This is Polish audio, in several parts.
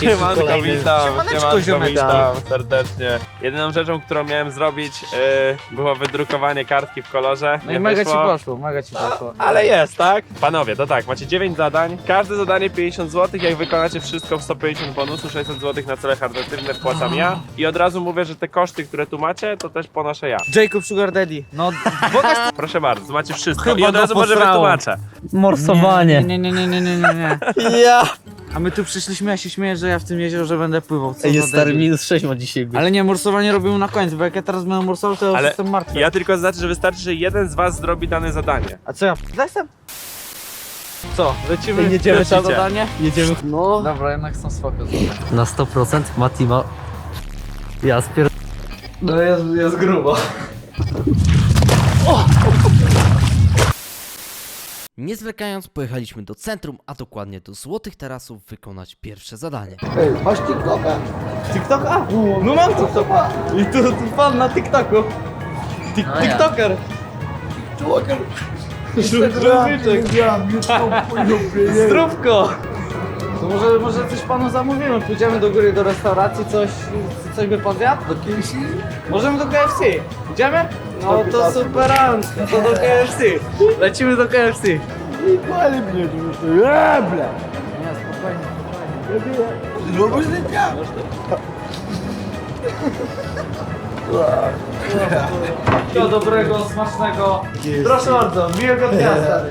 Siemanko, witam, Siemaneczko, siemanko, witam serdecznie. Jedyną rzeczą, którą miałem zrobić, yy, było wydrukowanie kartki w kolorze. No Nie i mega ci wyszło. poszło, mega ci poszło. Ale jest, tak? Panowie, to tak, macie 9 zadań. Każde zadanie 50 zł. Jak wykonacie wszystko w 150 bonusu, 600 zł na cele charytatywne wpłacam ja. I od razu mówię, że te koszty, które tu macie, to też ponoszę ja. Jacob Sugar Daddy, no pokaż Proszę bardzo, macie wszystko. Chyba I od go razu może posrało. wytłumaczę. Morsowanie. Nie, nie, nie, nie, nie, nie, nie. Ja! A my tu przyszliśmy, ja się śmieję, że ja w tym jeziorze będę pływał. Co Ej, za jest stary debil. minus 6 ma dzisiaj być. Ale nie, morsowanie robimy na końcu, bo jak ja teraz będę morsował, to Ale jestem martwy. Ja tylko znaczy, że wystarczy, że jeden z was zrobi dane zadanie. A co ja jestem? Co, lecimy? Ej, jedziemy Pierwsze tam. zadanie? Jedziemy. No. Dobra, jednak są spoko. Na 100% Mati ma... Ja spier... No jest, jest grubo. Nie zwlekając, pojechaliśmy do centrum, a dokładnie do Złotych Tarasów wykonać pierwsze zadanie. Ej, masz TikToka? TikToka? No mam TikToka. I tu, tu pan na TikToku. Tik, A ja. TikToker. TikToker. Zdrówko! To może, może coś panu zamówimy, pójdziemy do góry do restauracji, coś, coś by pan zjadł? Do KFC? Możemy do KFC. Idziemy? No to super, to do KFC. Lecimy do KFC. Nie, spokojnie, Wszystkiego dobrego, smacznego. Proszę bardzo, miłego dnia stary.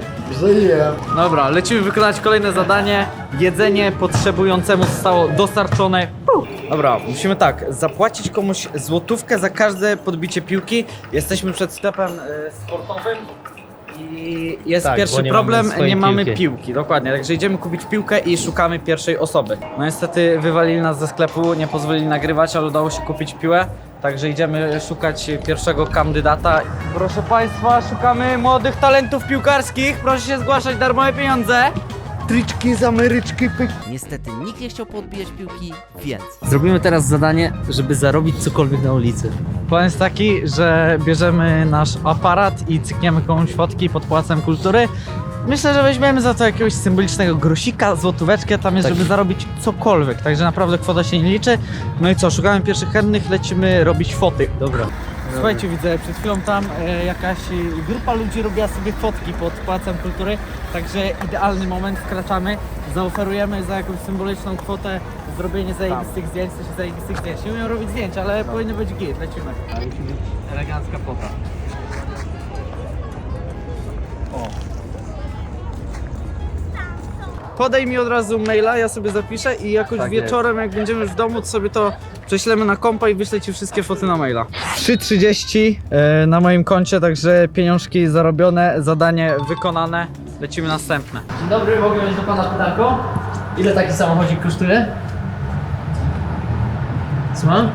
Dobra, lecimy wykonać kolejne zadanie. Jedzenie potrzebującemu zostało dostarczone. Dobra, musimy tak, zapłacić komuś złotówkę za każde podbicie piłki. Jesteśmy przed sklepem e, sportowym i jest Tak, bo pierwszy nie problem, mamy swojej nie mamy piłki. piłki, dokładnie. Także idziemy kupić piłkę i szukamy pierwszej osoby. No niestety wywalili nas ze sklepu, nie pozwolili nagrywać, ale udało się kupić piłę. Także idziemy szukać pierwszego kandydata. Proszę Państwa, szukamy młodych talentów piłkarskich. Proszę się zgłaszać, darmowe pieniądze. Tryczki z Ameryczki, pyk. Niestety nikt nie chciał podbijać piłki, więc Zrobimy teraz zadanie, żeby zarobić cokolwiek na ulicy. Plan jest taki, że bierzemy nasz aparat i cykniemy komuś fotki pod Pałacem Kultury. Myślę, że weźmiemy za to jakiegoś symbolicznego grosika, złotóweczkę, tam jest, Tak. żeby zarobić cokolwiek, także naprawdę kwota się nie liczy. No i co, szukamy pierwszych chętnych, lecimy robić foty. Dobra. Słuchajcie, widzę, przed chwilą tam e, jakaś grupa ludzi robiła sobie fotki pod Pałacem Kultury, także idealny moment, wkraczamy, zaoferujemy za jakąś symboliczną kwotę zrobienie zajebistych zdjęć, coś zajebistych zdjęć. Nie umiem robić zdjęć, ale powinny być git, lecimy. Elegancka fota. Podaj mi od razu maila, ja sobie zapiszę i jakoś Tak wieczorem, jak będziemy już w domu, to sobie to prześlemy na kompa i wyślę ci wszystkie foty na maila. 3.30 e, na moim koncie, także pieniążki zarobione, zadanie wykonane. Lecimy następne. Dzień dobry, mogę mieć do pana pytanko? Ile taki samochodzik kosztuje? Słucham?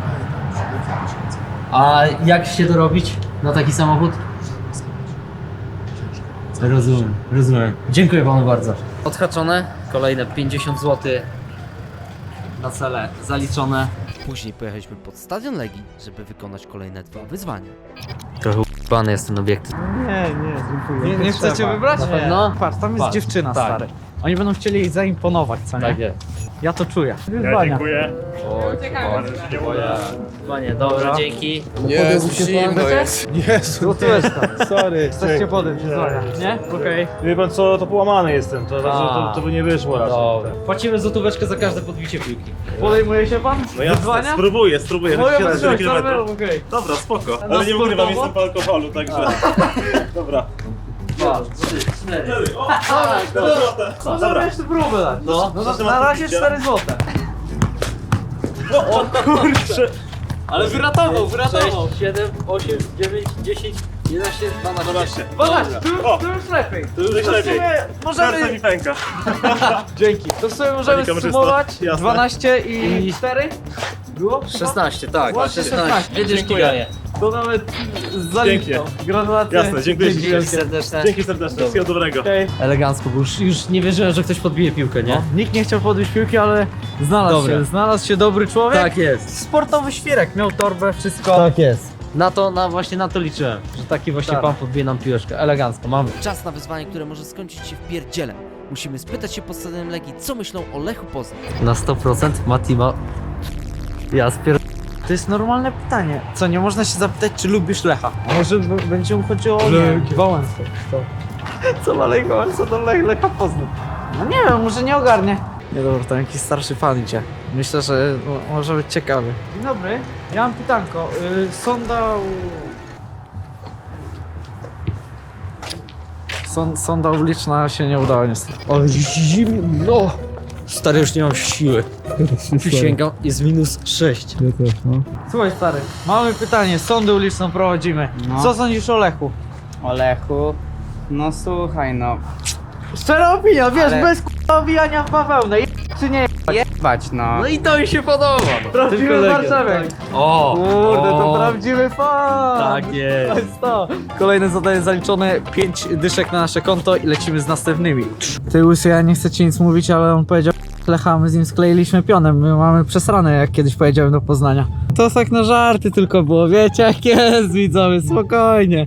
A jak się to robić na taki samochód? Rozumiem, rozumiem. Dziękuję panu bardzo. Odhaczone, kolejne 50 zł na cele zaliczone. później pojechaliśmy pod Stadion Legii, żeby wykonać kolejne dwa wyzwania. Trochę pan jest ten obiekt. Nie, nie chcecie wybrać? Na pewno? Patrz, tam jest Patrz, dziewczyna, tak. stary. Oni będą chcieli jej zaimponować, co nie? Tak jest. Ja to czuję. Wyzwania. Oj, Panie, dobra, dzięki. Nie, zimno jest. Złotóweczka. Sorry. Chcecie podjąć wyzwania, nie? Okej. Wie pan co, to połamany jestem, to, to, to, to by nie wyszło raczej. Dobra. Płacimy złotóweczkę za każde podbicie piłki. Podejmuje się pan? No ja Wyzwania? spróbuję, spróbuję. Moja kilometrów. okej. Dobra, spoko. Ale nie ukrywam, sportowo? jestem po alkoholu, także... Dobra. Dwa, trzy, cztery. Możemy Dobra. jeszcze próbę dać. No. No to Zaczynam na od razie picia. 4 złote. O kurczę! Ale wyratował, wyratował. 6, 7, 8, 9, 10, 11, 12. 12. Uważaj, tu, O. tu już lepiej. To już To w lepiej. sumie Serce możemy... mi pęka. Dzięki. To w sumie możemy Panie kamerzysto, sumować. jasne. 12 i 4. Było? 16, tak. Łącznie 16. Dwie dyszki Dziękuję. daję. To nawet Pięknie. zalicznął. Gratulacje. Jasne, dziękuję Dzięki ci. wielkie. Serdeczne. Dzięki serdecznie, wszystkiego dobrego. Okej. Elegancko, bo już, już nie wierzyłem, że ktoś podbije piłkę, nie? No, nikt nie chciał podbić piłki, ale znalazł Dobra. się, znalazł się dobry człowiek. Tak jest. Sportowy świerek, miał torbę, wszystko. Tak jest. Na to, na, właśnie na to liczyłem, że taki właśnie Tak. pan podbije nam piłeczkę. Elegancko, mamy. Czas na wyzwanie, które może skończyć się w pierdzielem. Musimy spytać się pod stadionem Legii, co myślą o Lechu Poznań. Na 100% Mati ma... Ja spier... To jest normalne pytanie. Co, nie można się zapytać, czy lubisz Lecha? A może b- będzie mu chodziło o nie, Wałęsę. Co? Co ma Lech Wałęsa do Lech, Lecha Poznań? No nie wiem, może nie ogarnie. Nie dobra, tam jakiś starszy fan idzie. Myślę, że mo- może być ciekawy. Dzień dobry, ja mam pytanko. Y, sonda... u- Son, sonda uliczna się nie udała niestety. Ale zimno! Stary, już nie mam siły. Przysięgam, jest minus 6. Słuchaj stary, mamy pytanie, sondę uliczną prowadzimy. No. Co sądzisz o Lechu? Olechu. No słuchaj, no. Szczera opinia, wiesz, Ale- bez k***a owijania w bawełnę, je- czy nie? Jebać, no. No i to mi się podoba. No. Prawdziwy Warszawiak. O! Kurde, to prawdziwy fan! Tak To jest. jest to. Kolejne zadanie zaliczone, 5 dyszek na nasze konto i lecimy z następnymi. Ty Łysy, ja nie chcę ci nic mówić, ale on powiedział Lecha, my z nim skleiliśmy pionem, my mamy przesrane, jak kiedyś powiedziałem do Poznania. To tak na żarty tylko było, wiecie jak jest, widzowie, spokojnie.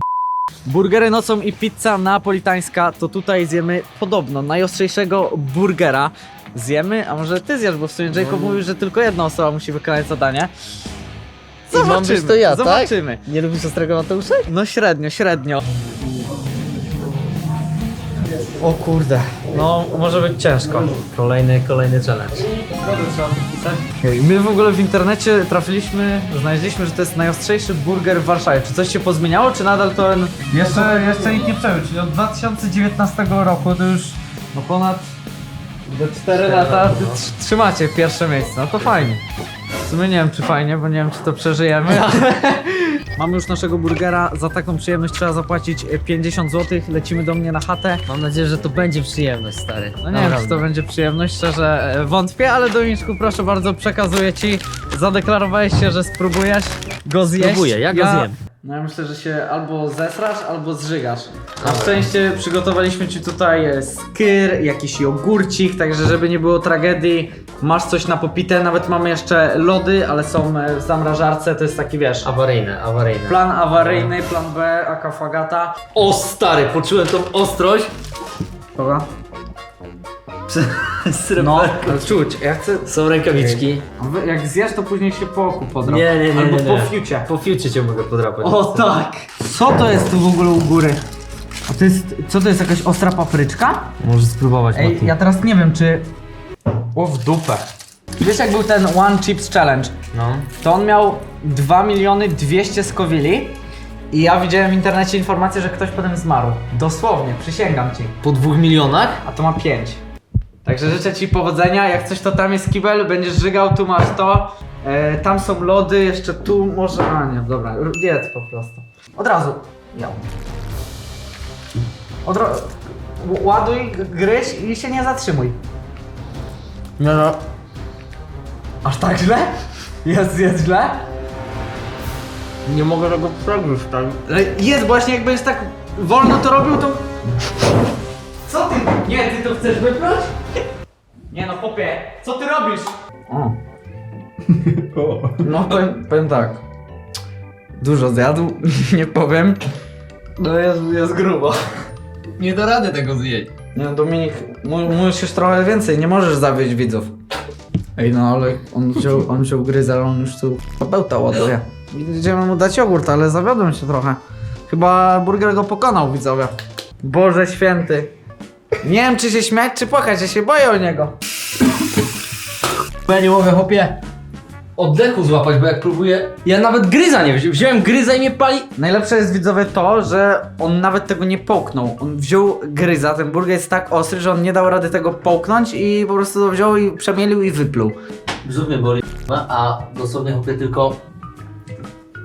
Burgery nocą i pizza napolitańska, to tutaj zjemy podobno najostrzejszego burgera. Zjemy, a może ty zjesz, bo w sumie Jacob mówił, że tylko jedna osoba musi wykonać zadanie. I mam być to ja, tak? Zobaczymy. Nie lubisz ostrego Mateusza? No średnio, średnio. O kurde. No, może być ciężko. Kolejny, kolejny challenge. Okej, My w ogóle w internecie trafiliśmy, znaleźliśmy, że to jest najostrzejszy burger w Warszawie. Czy coś się pozmieniało, czy nadal to... Jeszcze, jeszcze nikt nie przebył, czyli od 2019 roku to już no ponad 4 lata tr- trzymacie pierwsze miejsce. No to fajnie. W sumie nie wiem, czy fajnie, bo nie wiem, czy to przeżyjemy, ale... Mamy już naszego burgera, za taką przyjemność trzeba zapłacić e, 50 zł, lecimy do mnie na chatę. Mam nadzieję, że to będzie przyjemność, stary. No nie wiem, czy to będzie przyjemność, szczerze e, wątpię, ale Dominiczku, proszę bardzo, przekazuję ci. Zadeklarowałeś się, że spróbujesz go zjeść. Spróbuję, ja go zjem. No ja myślę, że się albo zesrasz, albo zżygasz. Na szczęście przygotowaliśmy ci tutaj e, skyr, jakiś jogurcik, także żeby nie było tragedii, masz coś na popite, nawet mamy jeszcze lody, ale są e, w zamrażarce, to jest taki wiesz... Awaryjne, awaryjne. Plan awaryjny, plan B, akafagata. O stary, poczułem tą ostrość. Dobra. No, czuć, ja chcę... Są rękawiczki. Wy- Jak zjesz, to później się po oku podrap. Nie, nie, nie, Albo nie, po nie. fiucie. Po fiucie cię mogę podrapać. O tak! Co to jest tu w ogóle u góry? A to jest, co to jest, jakaś ostra papryczka? Możesz spróbować, Ej, Mati. ja teraz nie wiem, czy... O, w dupę. Wiesz, jak był ten One Chips Challenge? No. To on miał 2 miliony 200 skowili i ja widziałem w internecie informację, że ktoś potem zmarł. Dosłownie, przysięgam ci. Po dwóch milionach? A to ma 5. Także życzę ci powodzenia, jak coś to tam jest kibel, będziesz żygał, tu masz to. E, tam są lody, jeszcze tu może... A nie, dobra, jedz po prostu. Od razu. Ja. Od razu. Ładuj, gryź i się nie zatrzymuj. No, no. Aż tak źle? Jest, jest źle? Nie mogę tego przegrać, tak? Ale Jest, właśnie jak będziesz tak wolno to robił, to... Co ty? Nie, ty to chcesz wypluć? Nie no, chłopie, co ty robisz? O. No, powiem, powiem tak. Dużo zjadł, nie powiem. No jest, jest grubo. Nie da rady tego zjeść. Nie no, Dominik, mu, musisz trochę więcej, nie możesz zawieść widzów. Ej no, ale on wziął, on wziął gryz, ale on już tu bełta ładuje. Idziemy mu dać jogurt, ale zawiodłem się trochę. Chyba burger go pokonał, widzowie. Boże święty. Nie wiem, czy się śmiać, czy płakać, ja się boję o niego. Ja nie mogę, chłopie, oddechu złapać, bo jak próbuję... Ja nawet gryza nie wziąłem. Wziąłem gryza i mnie pali... Najlepsze jest widzowie to, że on nawet tego nie połknął. On wziął gryza, ten burger jest tak ostry, że on nie dał rady tego połknąć i po prostu to wziął i przemielił i wypluł. Brzuch mnie boli, a dosłownie chłopie tylko...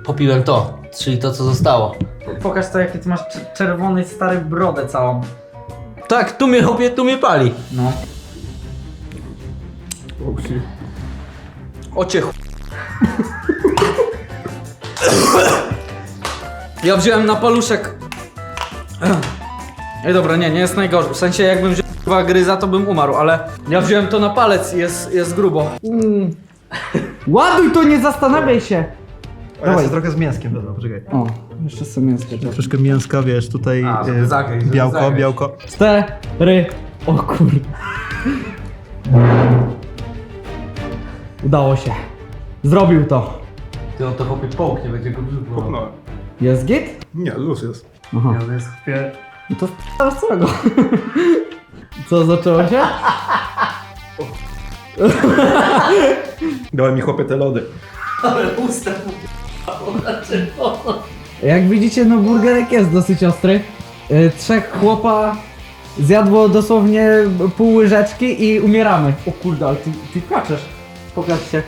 Popiłem to, czyli to co zostało. Pokaż to, jaki ty masz cz- czerwony, stary brodę całą. Tak, tu mnie chłopie, tu mnie pali. No. Ocie ch... Ja wziąłem na paluszek. Ej dobra, nie, nie jest najgorzej. W sensie jakbym wziął chyba gryza, to bym umarł, ale ja wziąłem to na palec i jest, jest grubo. Mm. Ładuj to, nie zastanawiaj się! Dawaj. trochę z mięskiem, dobra, poczekaj. O, jeszcze sobie mięsko. Troszkę mięska, wiesz, tutaj A, e, żeby zagryźć, żeby białko, zagryźć. białko. Cztery, O kur... Udało się. Zrobił to. Ty on to chłopie połknie, będzie go brzuch bolał. Jest git? Nie, luz jest. Aha. Ja jest chwilę... No to w***asz całego. Co, zaczęło się? Dałem mi chłopie te lody. Jak widzicie, no burgerek jest dosyć ostry. Yy, Trzech chłopa zjadło dosłownie pół łyżeczki i umieramy. O kurde, ale ty, ty płaczesz. Pokażcie.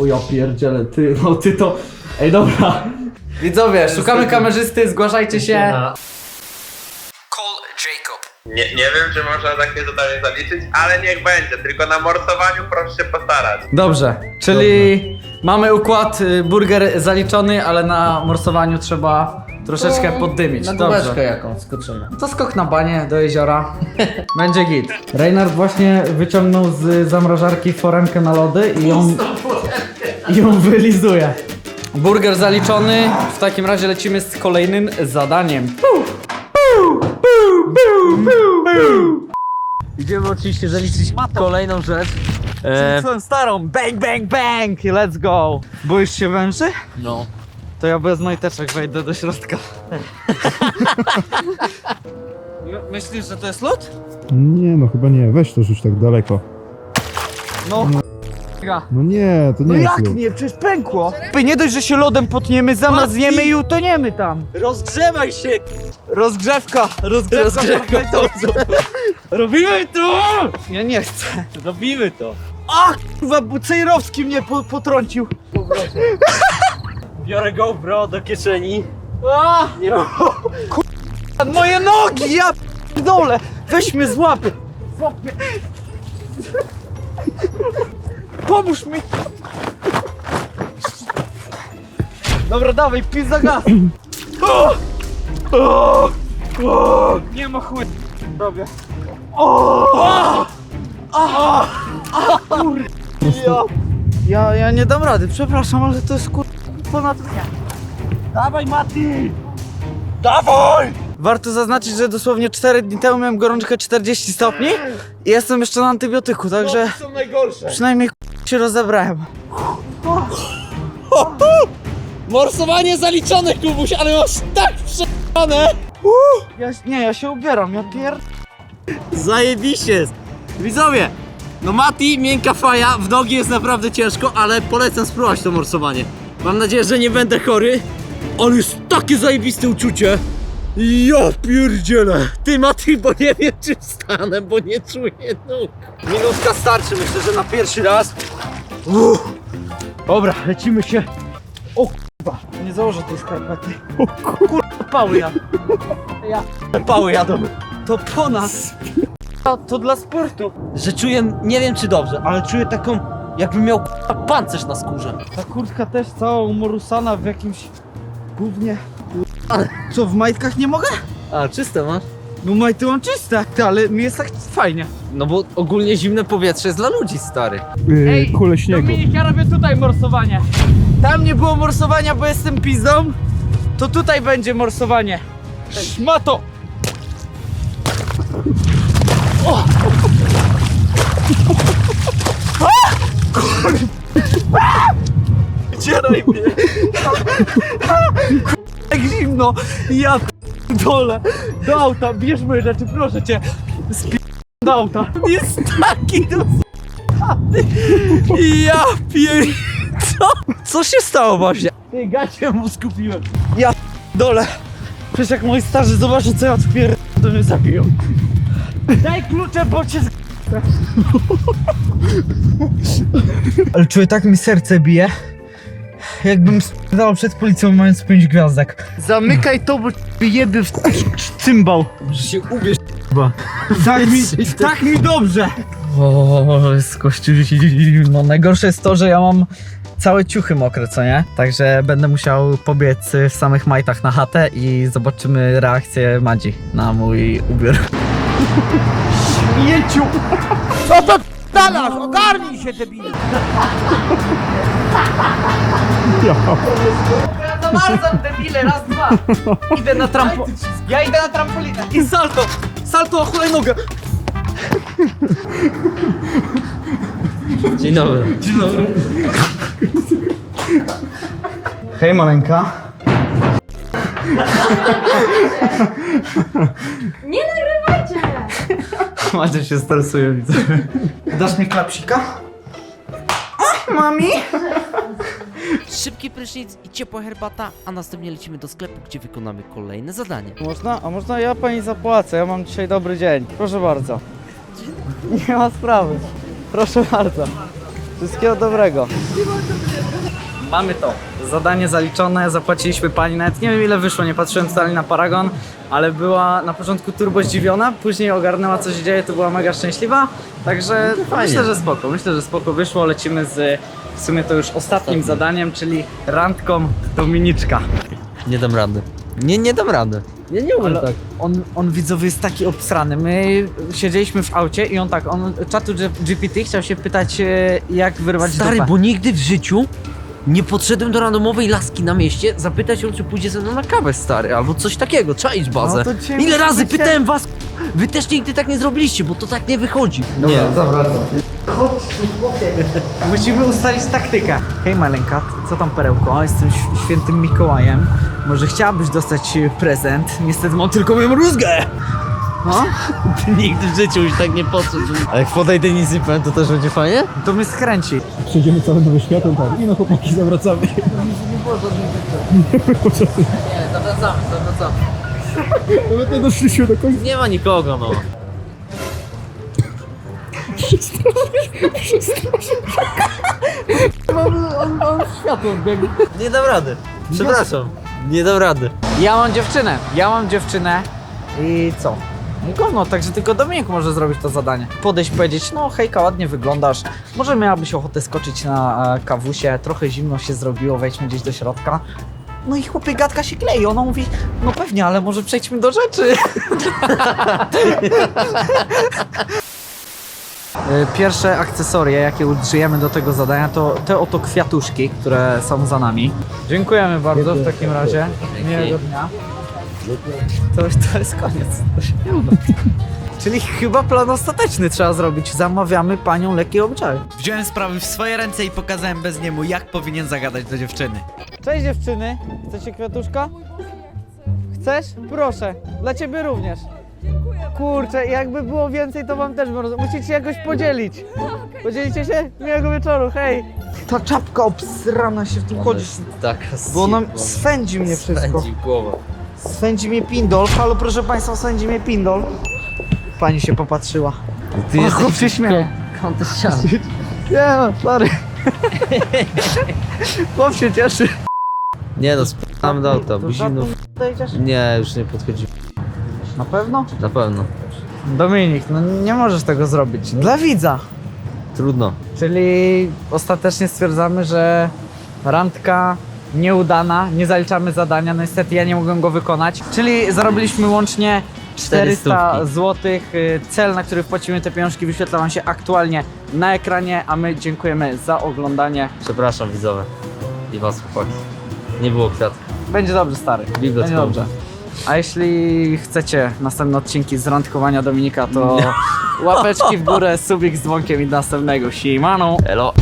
O ja pierdzielę, ty, no ty to... Ej, dobra. Widzowie, szukamy kamerzysty, zgłaszajcie się. Nie, nie wiem, czy można takie zadanie zaliczyć, ale niech będzie. Tylko na morsowaniu proszę się postarać. Dobrze, czyli mamy układ, y, burger zaliczony, ale na morsowaniu trzeba troszeczkę poddymić. Na Dobrze. jaką skoczymy. To skok na banie do jeziora. Będzie git. Reinhard właśnie wyciągnął z zamrażarki foremkę na lody i ją, i ją wylizuje. Burger zaliczony. W takim razie lecimy z kolejnym zadaniem. Idziemy oczywiście zaliczyć kolejną rzecz. E, starą. Bang, bang, bang. Let's go. Boisz się węży? no. To ja bez majteczek wejdę do środka. Myślisz, że to jest lód? Nie, no chyba nie. Weź to rzuć tak daleko. No. No nie, to nie No jest jak lód. nie? Przecież pękło. By nie dość, że się lodem potniemy, zamarzniemy i utoniemy tam. Rozgrzewaj się! Rozgrzewka, rozgrzewka. Rozgrzewka. Robimy to! Ja nie chcę. Robimy to! Ach, kurwa, Bucejrowski mnie po, potrącił. Biorę GoPro do kieszeni. A! Kurwa, moje nogi, ja dole. Weź mnie złap. Złap mnie. Pomóż mi. Dobra, dawaj, pizza gaz. O! O! O! Nie ma chuj. Robię. O! O! O! Kur... Ja, ja, ja nie dam rady, przepraszam, ale to jest kur... ponad mnie. Dawaj, Mati! Dawaj! Warto zaznaczyć, że dosłownie 4 dni temu miałem gorączkę 40 stopni i jestem jeszcze na antybiotyku, także są najgorsze. przynajmniej się rozebrałem. Morsowanie zaliczone, Kubuś, ale masz tak przekonane! Ja, nie, ja się ubieram, ja pier... Zajebiście jest! Widzowie! No Mati, miękka faja, w nogi jest naprawdę ciężko, ale polecam spróbować to morsowanie. Mam nadzieję, że nie będę chory, ale jest takie zajebiste uczucie! Ja pierdzielę! Ty Mati, bo nie wiem czy wstanę, bo nie czuję nóg. Minutka starczy, myślę, że na pierwszy raz. Uff. Dobra, lecimy się. Nie założę tej skarpety. O kurwa, pały jadą. Ja Pały jadą. to po nas. A, To dla sportu. Że czuję, nie wiem czy dobrze, ale czuję taką, jakbym miał k***a, pancerz na skórze. Ta kurtka też cała umorusana w jakimś gównie. Ale co, w majtkach nie mogę? A, czyste masz? No majty mam czyste, Ty, ale mi jest tak fajnie. No bo ogólnie zimne powietrze jest dla ludzi, stary. Yy, kule śniegu. Dominik, ja robię tutaj morsowanie. Tam nie było morsowania, bo jestem pizdą. To tutaj będzie morsowanie. Szmato! Dzieraj mnie! Tak zimno! Ja dole do auta, bierz moje rzeczy, proszę cię. Spi... do auta. Jest taki do... Ja pier... Co? Co się stało właśnie? Ty gacie mu skupiłem. Ja dole. Przecież jak moi starzy zobaczą co ja odpier... to mnie zabiją. Daj klucze, bo cię z... Ale czuję tak mi serce bije. Jakbym sprzedał przed policją mając 5 gwiazdek. Zamykaj to, bo jeby w cymbał. Że się ubierz. Tak mi, tak mi dobrze! O, jest kościół No najgorsze jest to, że ja mam całe ciuchy mokre, co nie? Także będę musiał pobiec w samych majtach na chatę i zobaczymy reakcję Madzi na mój ubiór. Śmieciu! Co to dalasz? Ogarnij się, debil! Ja zamarzam, debile, raz, dwa! Idę na trampo... Ja idę na trampolinę i salto! Salto o hulajnogę! Dzień dobry. Hej maleńka. Nie nagrywajcie! Macie się stresuje, widzę. Dasz mi klapsika? Mami? Szybki prysznic i ciepła herbata, a następnie lecimy do sklepu, gdzie wykonamy kolejne zadanie. Można? A można ja pani zapłacę, ja mam dzisiaj dobry dzień. Proszę bardzo. Nie ma sprawy. Proszę bardzo. Wszystkiego dobrego. Mamy to. Zadanie zaliczone, zapłaciliśmy pani nawet nie wiem ile wyszło, nie patrzyłem totalnie na paragon, ale była na początku turbo zdziwiona, później ogarnęła co się dzieje, to była mega szczęśliwa, także myślę, że spoko, myślę, że spoko wyszło, lecimy z w sumie to już ostatnim zadaniem, czyli randką Dominiczka. Nie dam rady. Nie, nie dam rady. Ja nie umiem tak. On, on widzowy jest taki obsrany. My siedzieliśmy w aucie i on tak, on czatu G- GPT chciał się pytać e, jak wyrwać Stary, dupę. bo nigdy w życiu nie podszedłem do randomowej laski na mieście zapytać ją, czy pójdzie ze mną na kawę, stary, albo coś takiego, czaić bazę. No to Ile razy pytałem was, wy też nigdy tak nie zrobiliście, bo to tak nie wychodzi. nie, Musimy ustalić taktykę. Hej Maleńka, co tam perełko? Jestem ś- świętym Mikołajem. Może chciałabyś dostać e, prezent? Niestety mam tylko moją rózgę. No? nigdy w życiu już tak nie podszedł. A jak podejdę nic nie powiem, to też będzie fajnie? To mnie skręci. Przejdziemy cały nowy świat, tak. I no chłopaki, zawracamy. Zawracamy, zawracamy. Nawet nie doszliśmy do końca. Nie ma nikogo, no. Nie dam rady. Przepraszam. Nie dam rady. Ja mam dziewczynę. Ja mam dziewczynę. I co? No Gówno, także tylko Dominik może zrobić to zadanie. Podejść, powiedzieć, no hejka, ładnie wyglądasz. Może miałabyś ochotę skoczyć na e, kawusie, trochę zimno się zrobiło, wejdźmy gdzieś do środka. No i chłopie gadka się klei, ona mówi, no pewnie, ale może przejdźmy do rzeczy. E, Pierwsze akcesoria, jakie użyjemy do tego zadania, to te oto kwiatuszki, które są za nami. Dziękujemy bardzo w takim razie. Miłego dnia. To, to jest koniec. To się nie uda. Czyli chyba plan ostateczny trzeba zrobić. Zamawiamy panią lekkie obyczaje. Wziąłem sprawy w swoje ręce i pokazałem bez niemu, jak powinien zagadać do dziewczyny. Cześć dziewczyny. Chcecie kwiatuszka? Chcesz? Proszę. Dla ciebie również. Kurczę, jakby było więcej, to wam też bym roz... Musicie jakoś podzielić. Podzielicie się? Miłego wieczoru, hej. Ta czapka obsrana się tu chodzi, Tak, bo ona swędzi mnie wszystko. głowę. Swędzi mnie pindol. Halo, proszę państwa, swędzi mnie pindol. Pani się popatrzyła. Ty jesteś się śmieje. kątem ściany. Nie no, sorry. Chłop się cieszy. Nie no, spam do auta, bo zimno. Nie, już nie podchodzi. Na pewno? Na pewno. Dominik, no nie możesz tego zrobić. Dla widza. Trudno. Czyli ostatecznie stwierdzamy, że randka nieudana, nie zaliczamy zadania, no niestety ja nie mogłem go wykonać. Czyli zarobiliśmy łącznie 400 stówki. zł. Cel, na który wpłacimy te pieniążki wyświetla wam się aktualnie na ekranie, a my dziękujemy za oglądanie. Przepraszam widzowie. I was chłopaki. Nie było kwiatka. Będzie dobrze, stary. Będzie dobrze. A jeśli chcecie następne odcinki z randkowania Dominika, to łapeczki w górę, subik z dzwonkiem i do następnego. Siemano! Elo.